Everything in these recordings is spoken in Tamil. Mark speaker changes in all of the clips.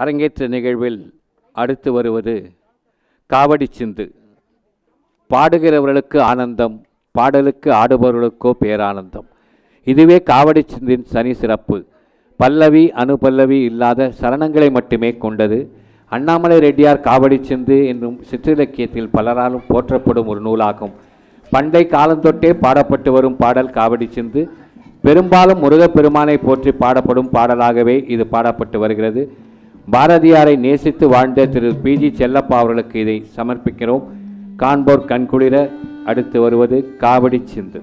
Speaker 1: அரங்கேற்ற நிகழ்வில் அடுத்து வருவது காவடி சிந்து. பாடுகிறவர்களுக்கு ஆனந்தம் பாடலுக்கு ஆடுபவர்களுக்கோ பேரானந்தம். இதுவே காவடி சிந்தின் சனி சிறப்பு. பல்லவி அனுபல்லவி இல்லாத சரணங்களை மட்டுமே கொண்டது. அண்ணாமலை ரெட்டியார் காவடி சிந்து என்னும் சிற்றிலக்கியத்தில் பலராலும் போற்றப்படும் ஒரு நூலாகும். பண்டை காலந்தொட்டே பாடப்பட்டு வரும் பாடல் காவடி சிந்து. பெரும்பாலும் முருகப்பெருமானை போற்றி பாடப்படும் பாடலாகவே இது பாடப்பட்டு வருகிறது. பாரதியாரை நேசித்து வாழ்ந்த திரு பிஜி செல்லப்பா அவர்களுக்கு இதை சமர்ப்பிக்கிறோம். காண்போர் கண்குளிர அடுத்து வருவது காவடி சிந்து.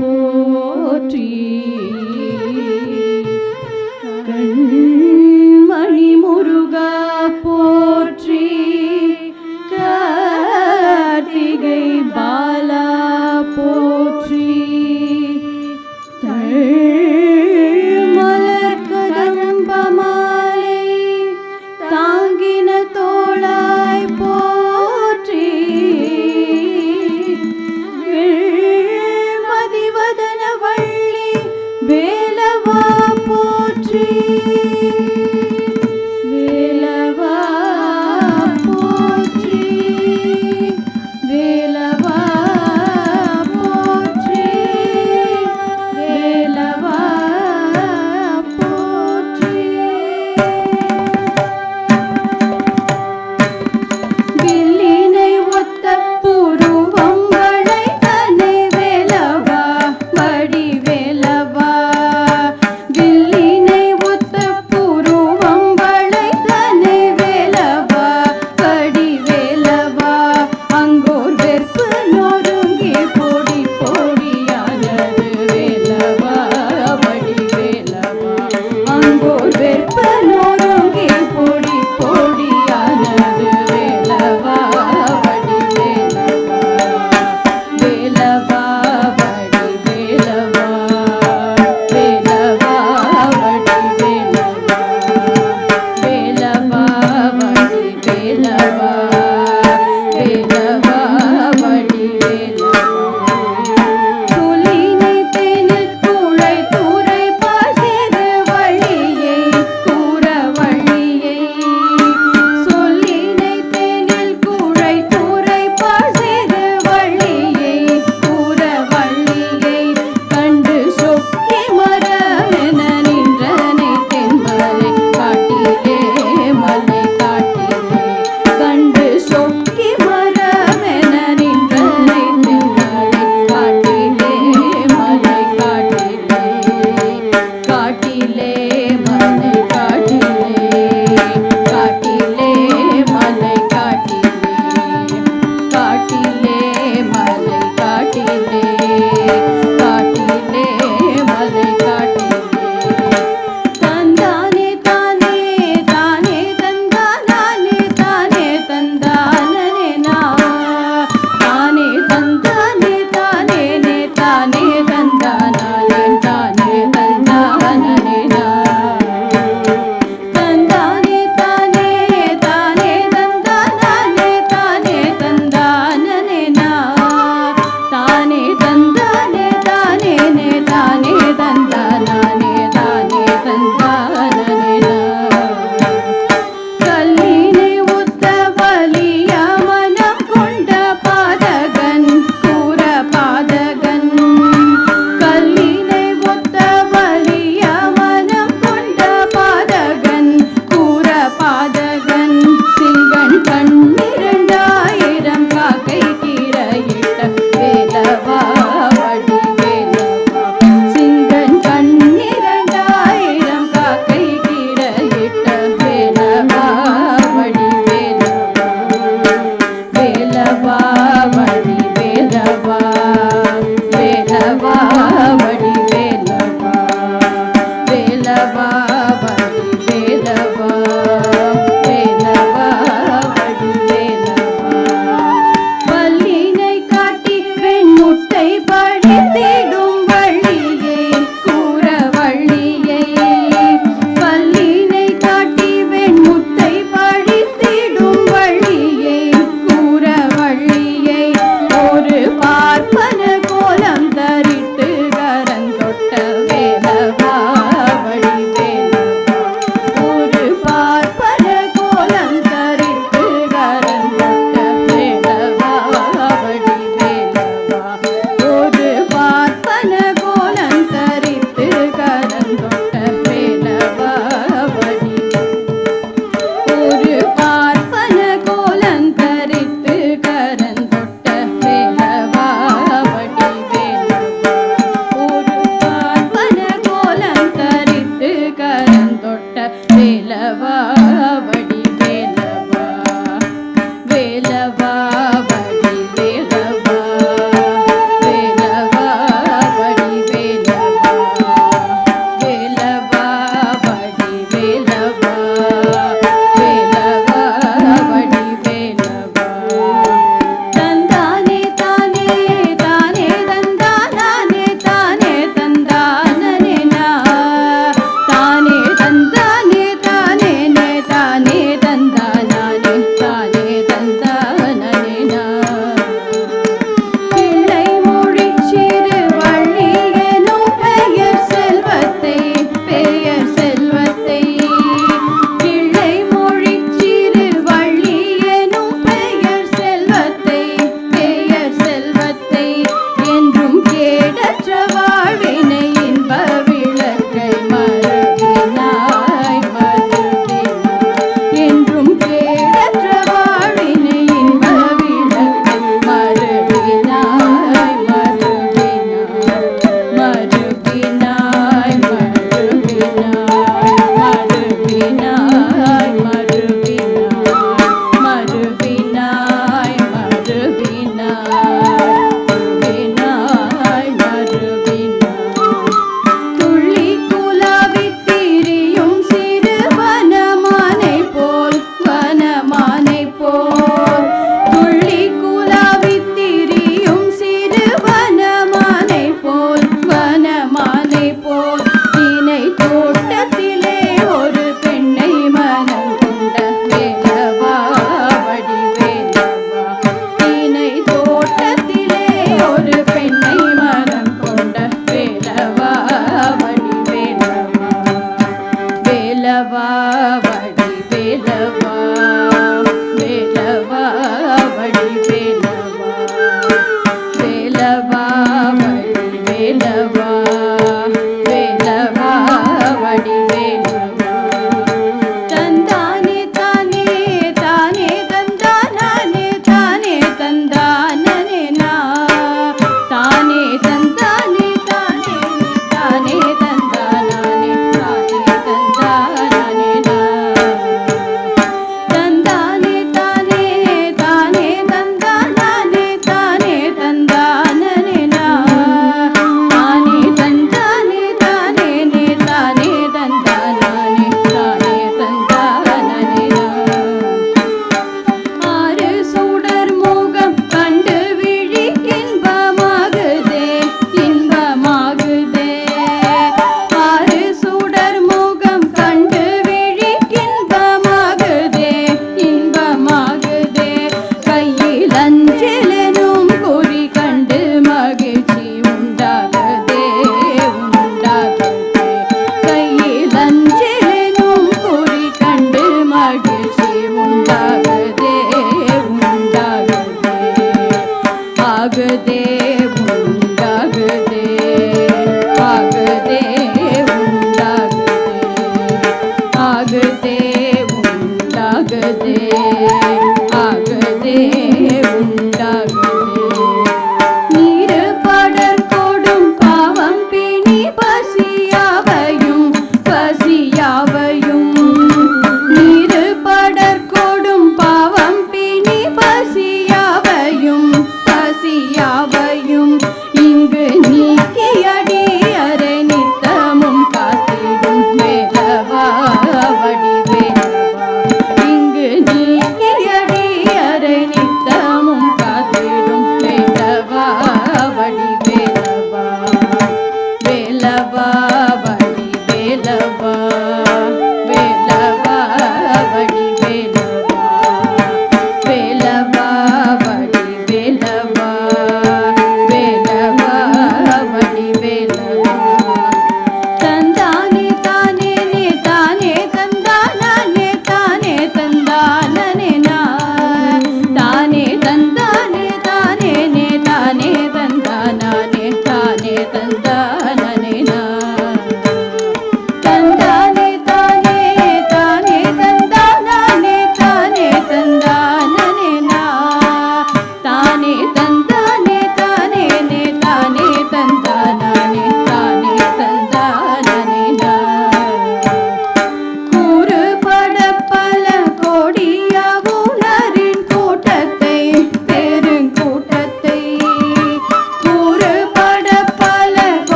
Speaker 2: போற்றி.